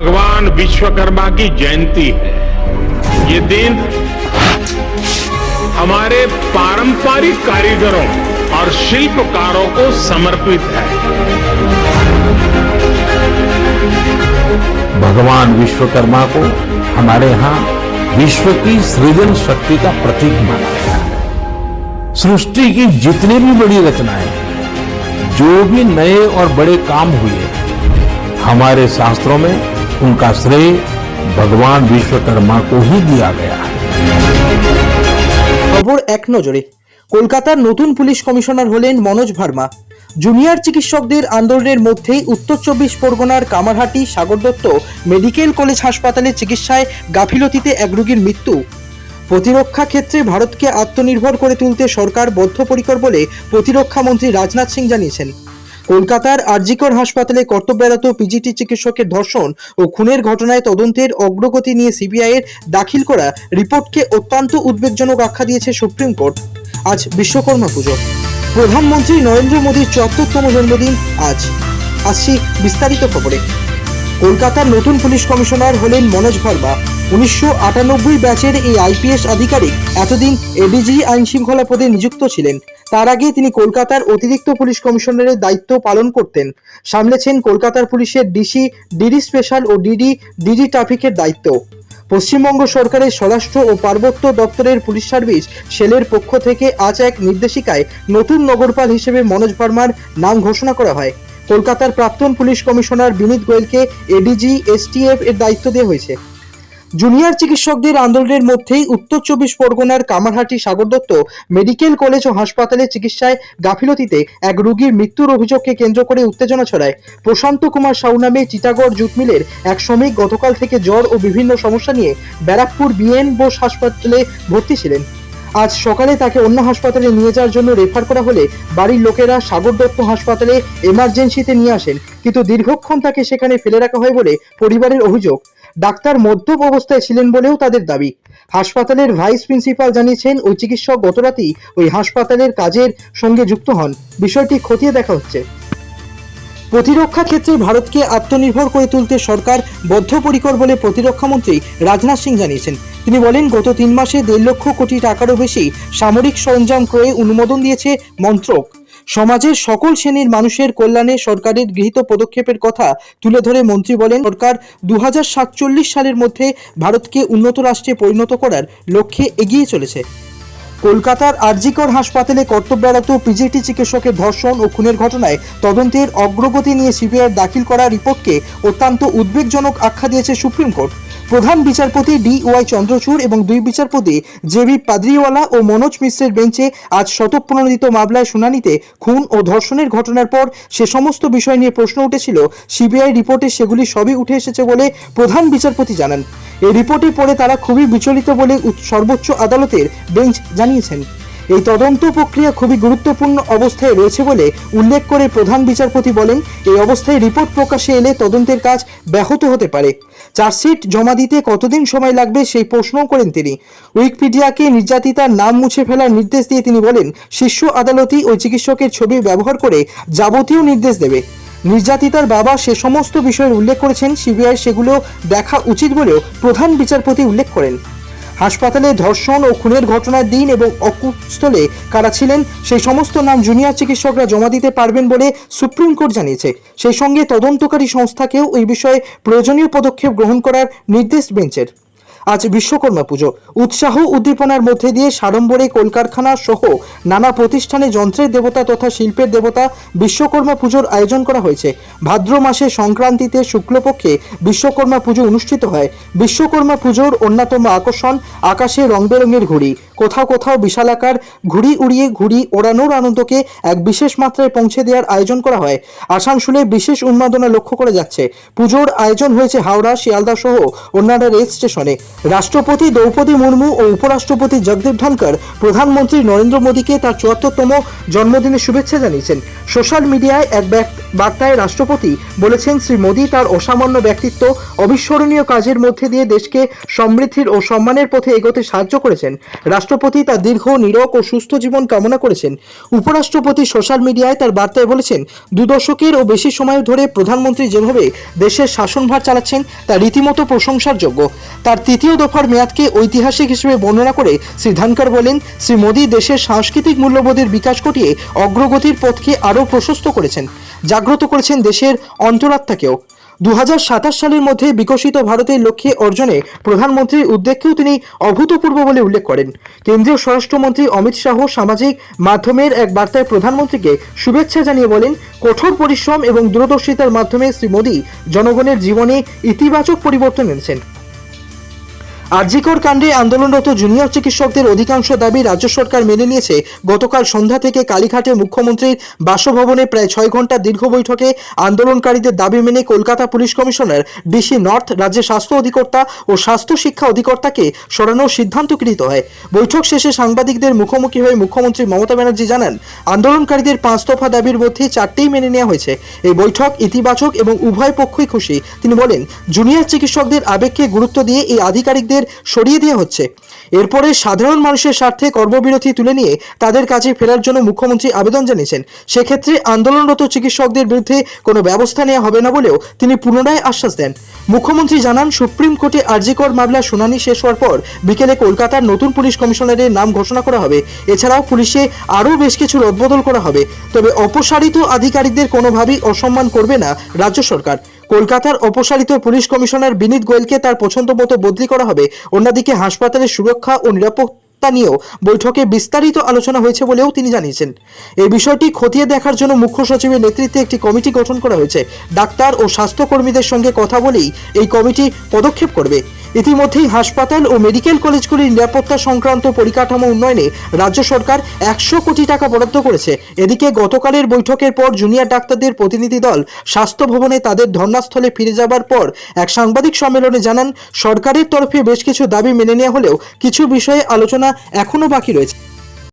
भगवान विश्वकर्मा की जयंती है। ये दिन हमारे पारंपरिक कारीगरों और शिल्पकारों को समर्पित है। भगवान विश्वकर्मा को हमारे यहाँ विश्व की सृजन शक्ति का प्रतीक माना गया है। सृष्टि की जितनी भी बड़ी रचनाएँ जो भी नए और बड़े काम हुए, हमारे शास्त्रों में उनका श्रेय भगवान विश्वकर्मा को ही दिया गया है খবর এক নজরে কলকাতার নতুন পুলিশ কমিশনার হলেন মনোজ ভার্মা জুনিয়র চিকিৎসকদের আন্দোলনের মধ্যেই উত্তর চব্বিশ পরগনার কামারহাটি সাগর দত্ত মেডিকেল কলেজ হাসপাতালে চিকিৎসায় গাফিলতিতে এক রোগীর মৃত্যু প্রতিরক্ষা ক্ষেত্রে ভারতকে আত্মনির্ভর করে তুলতে সরকার বদ্ধপরিকর বলে প্রতিরক্ষা মন্ত্রী রাজনাথ সিং জানিয়েছেন কলকাতার আরজিকর হাসপাতালে কর্তব্যরত পিজিটি চিকিৎসকের ধর্ষণ ও খুনের ঘটনায় তদন্তের অগ্রগতি নিয়ে সিবিআই এর দাখিল করা রিপোর্টকে অত্যন্ত উদ্বেগজনক আখ্যা দিয়েছে সুপ্রিম কোর্ট। আজ বিশ্বকর্মা পুজো। প্রধানমন্ত্রী নরেন্দ্র মোদীর চুয়াত্তরতম জন্মদিন আজ। আসছি বিস্তারিত খবরে। কলকাতার নতুন পুলিশ কমিশনার হলেন মনোজ ভার্মা। উনিশশো আটানব্বই ব্যাচের এই আইপিএস আধিকারিক এতদিন এডিজি আইন শৃঙ্খলা পদে নিযুক্ত ছিলেন। তার আগে তিনি কলকাতার অতিরিক্ত পুলিশ কমিশনারের দায়িত্ব পালন করতেন। সামলেছেন কলকাতার পুলিশের ডিসি, ডিডি স্পেশাল ও ডিডি ডিডি ট্রাফিকের দায়িত্ব। পশ্চিমবঙ্গ সরকারের স্বরাষ্ট্র ও পার্বত্য দপ্তরের পুলিশ সার্ভিস, সেলের পক্ষ থেকে আজ এক নির্দেশিকায় নতুন নগরপাল হিসেবে মনোজ ভার্মার নাম ঘোষণা করা হয়। কলকাতার প্রাক্তন পুলিশ কমিশনার বিনীত গোয়েলকে এডিজি, এসটিএফ এর দায়িত্ব দেওয়া হয়েছে। জুনিয়র চিকিৎসকদের আন্দোলনের মধ্যেই উত্তর চব্বিশ পরগনার কামারহাটি সাগর দত্ত মেডিকেল কলেজ ও হাসপাতালে চিকিৎসায় গাফিলতিতে এক রোগীর মৃত্যুর অভিযোগকে কেন্দ্র করে উত্তেজনা ছড়ায়। প্রশান্ত কুমার সাউ নামে চিটাগড় জুট মিলের এক শ্রমিক গতকাল থেকে জ্বর ও বিভিন্ন সমস্যা নিয়ে ব্যারাকপুর বিএন বোস হাসপাতালে ভর্তি ছিলেন। আজ সকালে তাকে অন্য হাসপাতালে নিয়ে যাওয়ার জন্য রেফার করা হলে বাড়ির লোকেরা সাগর দত্ত হাসপাতালে এমার্জেন্সিতে নিয়ে আসেন, কিন্তু দীর্ঘক্ষণ তাকে সেখানে ফেলে রাখা হয় বলে পরিবারের অভিযোগ। ডাক্তার মদ্যপ অবস্থায় ছিলেন বলেও তাদের দাবি। হাসপাতালের ভাইস প্রিন্সিপাল জানিয়েছেন, ওই চিকিৎসক গতরাতেই ওই হাসপাতালের কাজের সঙ্গে যুক্ত হন। বিষয়টি খতিয়ে দেখা হচ্ছে। প্রতিরক্ষা ক্ষেত্রে ভারতকে আত্মনির্ভর করে তুলতে সরকার বদ্ধপরিকর বলে প্রতিরক্ষা মন্ত্রী রাজনাথ সিং জানিয়েছেন। তিনি বলেন, গত তিন মাসে দেড় লক্ষ কোটি টাকারও বেশি সামরিক সরঞ্জাম ক্রয়ে অনুমোদন দিয়েছে মন্ত্রক। সমাজের সকল শ্রেণির মানুষের কল্যাণে সরকারের গৃহীত পদক্ষেপের কথা তুলে ধরে মন্ত্রী বলেন, সরকার দু হাজার সাতচল্লিশ সালের মধ্যে ভারতকে উন্নত রাষ্ট্রে পরিণত করার লক্ষ্যে এগিয়ে চলেছে। কলকাতার আরজিকর হাসপাতালে কর্তব্যরত পিজিটি চিকিৎসকের ধর্ষণ ও খুনের ঘটনায় তদন্তের অগ্রগতি নিয়ে সিবিআই দাখিল করা রিপোর্টকে অত্যন্ত উদ্বেগজনক আখ্যা দিয়েছে সুপ্রিম কোর্ট। প্রধান বিচারপতি ডি ওয়াই চন্দ্রচূড় এবং দুই বিচারপতি জেবি পাদ্রিওয়ালা ও মনোজ মিশ্রের বেঞ্চে আজ শতপ্রণোদিত মামলায় শুনানিতে খুন ও ধর্ষণের ঘটনার পর সে সমস্ত বিষয় নিয়ে প্রশ্ন উঠেছিল। সিবিআই রিপোর্টে সেগুলি সবই উঠে এসেছে বলে প্রধান বিচারপতি জানান। এই রিপোর্টে পড়ে তারা খুবই বিচলিত বলে সর্বোচ্চ আদালতের বেঞ্চ জানিয়েছেন। এই তদন্ত প্রক্রিয়া খুবই গুরুত্বপূর্ণ অবস্থায় রয়েছে বলে উল্লেখ করে প্রধান বিচারপতি বলেন, এই অবস্থায় রিপোর্ট প্রকাশে এলে তদন্তের কাজ ব্যাহত হতে পারে। চার্জশিট জমা দিতে কতদিন সময় লাগবে সেই প্রশ্নও করেন তিনি। উইকিপিডিয়াকে নির্যাতিতার নাম মুছে ফেলার নির্দেশ দিয়ে তিনি বলেন শীর্ষ আদালতই ওই চিকিৎসকের ছবি ব্যবহার করে যাবতীয় নির্দেশ দেবে। নির্যাতিতার বাবা সে সমস্ত বিষয়ের উল্লেখ করেছেন, সিবিআই সেগুলো দেখা উচিত বলেও প্রধান বিচারপতি উল্লেখ করেন। হাসপাতালে ধর্ষণ ও খুনের ঘটনার দিন এবং অকুস্থলে কারা ছিলেন, সেই সমস্ত নাম জুনিয়র চিকিৎসকরা জমা দিতে পারবেন বলে সুপ্রিম কোর্ট জানিয়েছে। সেই সঙ্গে তদন্তকারী সংস্থাকেও এই বিষয়ে প্রয়োজনীয় পদক্ষেপ গ্রহণ করার নির্দেশ বেঞ্চের। আজ বিশ্বকর্মা পুজো। উৎসাহ উদ্দীপনার মধ্যে দিয়ে সাড়ম্বরে কলকারখানা সহ নানা প্রতিষ্ঠানে যন্ত্রের দেবতা তথা শিল্পের দেবতা বিশ্বকর্মা পুজোর আয়োজন করা হয়েছে। ভাদ্র মাসে সংক্রান্তিতে শুক্লপক্ষে বিশ্বকর্মা পুজো অনুষ্ঠিত হয়। বিশ্বকর্মা পুজোর অন্যতম আকর্ষণ আকাশে রং বেরঙের ঘুড়ি। কোথাও কোথাও বিশালাকার ঘুড়ি উড়িয়ে ঘুড়ি ওড়ানোর আনন্দকে এক বিশেষ মাত্রায় পৌঁছে দেওয়ার আয়োজন করা হয়। আসানসোলে বিশেষ উন্মাদনা লক্ষ্য করা যাচ্ছে। পুজোর আয়োজন হয়েছে হাওড়া, শিয়ালদা সহ অন্যান্য রেল স্টেশনে। রাষ্ট্রপতি দ্রৌপদী মুর্মু ও উপরাষ্ট্রপতি জগদীপ ধনকর প্রধানমন্ত্রী নরেন্দ্র মোদীকে তার চুয়াত্তরতম জন্মদিনের শুভেচ্ছা জানিয়েছেন। সোশ্যাল মিডিয়ায় এক বার্তায় রাষ্ট্রপতি বলেছেন, শ্রী মোদী তার অসামান্য ব্যক্তিত্ব অবিস্মরণীয় কাজের মধ্যে দিয়ে দেশকে সমৃদ্ধির ও সম্মানের পথে এগোতে সাহায্য করেছেন। রাষ্ট্র রাষ্ট্রপতি তার দীর্ঘ, নিরোগ ও সুস্থ জীবন কামনা করেছেন। উপরাষ্ট্রপতি সোশ্যাল মিডিয়ায় তার বার্তায় বলেছেন, দু দশকের ও বেশি সময় ধরে প্রধানমন্ত্রী যেভাবে দেশের শাসনভার চালাচ্ছেন, তা রীতিমতো প্রশংসার যোগ্য তার তৃতীয় দফার মেয়াদকে ঐতিহাসিক হিসেবে বর্ণনা করে শ্রী ধানকর বলেন, শ্রী মোদী দেশের সাংস্কৃতিক মূল্যবোধের বিকাশ ঘটিয়ে অগ্রগতির পথকে আরও প্রশস্ত করেছেন। জাগ্রত করেছেন দেশের অন্তরাত্মাকেও। দু হাজার সাতাশ সালের মধ্যে বিকশিত ভারতের লক্ষ্যে অর্জনে প্রধানমন্ত্রীর উদ্যোগকেও তিনি অভূতপূর্ব বলে উল্লেখ করেন। কেন্দ্রীয় স্বরাষ্ট্রমন্ত্রী অমিত শাহ সামাজিক মাধ্যমের এক বার্তায় প্রধানমন্ত্রীকে শুভেচ্ছা জানিয়ে বলেন, কঠোর পরিশ্রম এবং দূরদর্শিতার মাধ্যমে শ্রী মোদী জনগণের জীবনে ইতিবাচক পরিবর্তন এনেছেন। আরজিকর কাণ্ডে আন্দোলনরত জুনিয়র চিকিৎসকদের অধিকাংশ দাবি রাজ্য সরকার মেনে নিয়েছে। গতকাল সন্ধ্যা থেকে কালীঘাটে মুখ্যমন্ত্রীর বাসভবনে প্রায় ছয় ঘণ্টা দীর্ঘ বৈঠকে আন্দোলনকারীদের দাবি মেনে Kolkata police commissioner DC north রাজ্যের স্বাস্থ্য অধিকর্তা ও স্বাস্থ্য শিক্ষা অধিকর্তাকে সরানোর সিদ্ধান্ত গৃহীত হয়। বৈঠক শেষে সাংবাদিকদের মুখোমুখি হয়ে মুখ্যমন্ত্রী মমতা ব্যানার্জি জানান, আন্দোলনকারীদের পাঁচ দফা দাবির মধ্যে চারটেই মেনে নেওয়া হয়েছে। এই বৈঠক ইতিবাচক এবং উভয় পক্ষই খুশি। তিনি বলেন, জুনিয়র চিকিৎসকদের আবেগকে গুরুত্ব দিয়ে এই আধিকারিকদের সরিয়ে দেওয়া হচ্ছে। এরপরে সাধারণ মানুষের স্বার্থে কর্মবিরতি তুলে নিয়ে তাদের কাছে ফেরার জন্য মুখ্যমন্ত্রী আবেদন জানিয়েছেন। সেক্ষেত্রে আন্দোলনরত চিকিৎসকদের বিরুদ্ধে কোনো ব্যবস্থা নেওয়া হবে না বলেও তিনি পুনরায় আশ্বাস দেন। মুখ্যমন্ত্রী জানান, সুপ্রিম কোর্টে আরজিকর মামলা শুনানি শেষ হওয়ার পর বিকেলে কলকাতার নতুন পুলিশ কমিশনারের নাম ঘোষণা করা হবে। এছাড়াও পুলিশে আরও বেশ কিছু রদবদল করা হবে। তবে অপসারিত আধিকারিকদের কোনোভাবেই অসম্মান করবে না রাজ্য সরকার। কলকাতার অপসারিত পুলিশ কমিশনার বিনীত গোয়েলকে তার পছন্দ মতো বদলি করা হবে। অন্যদিকে হাসপাতালের সুরক্ষা ও নিরাপত্তা নিয়েও বৈঠকে বিস্তারিত আলোচনা হয়েছে বলেও তিনি জানিয়েছেন। এই বিষয়টি খতিয়ে দেখার জন্য মুখ্য সচিবের নেতৃত্বে একটি কমিটি গঠন করা হয়েছে। ডাক্তার ও স্বাস্থ্যকর্মীদের সঙ্গে কথা বলেই এই কমিটি পদক্ষেপ করবে। ইতিমধ্যেই হাসপাতাল ও মেডিকেল কলেজগুলির নিরাপত্তা সংক্রান্ত পরিকাঠামো উন্নয়নে রাজ্য সরকার একশো কোটি টাকা বরাদ্দ করেছে। এদিকে গতকালের বৈঠকের পর জুনিয়র ডাক্তারদের প্রতিনিধি দল স্বাস্থ্য ভবনে তাদের ধর্নাস্থলে ফিরে যাবার পর এক সাংবাদিক সম্মেলনে জানান, সরকারের তরফে বেশ কিছু দাবি মেনে নেওয়া হলেও কিছু বিষয়ে আলোচনা এখনও বাকি রয়েছে।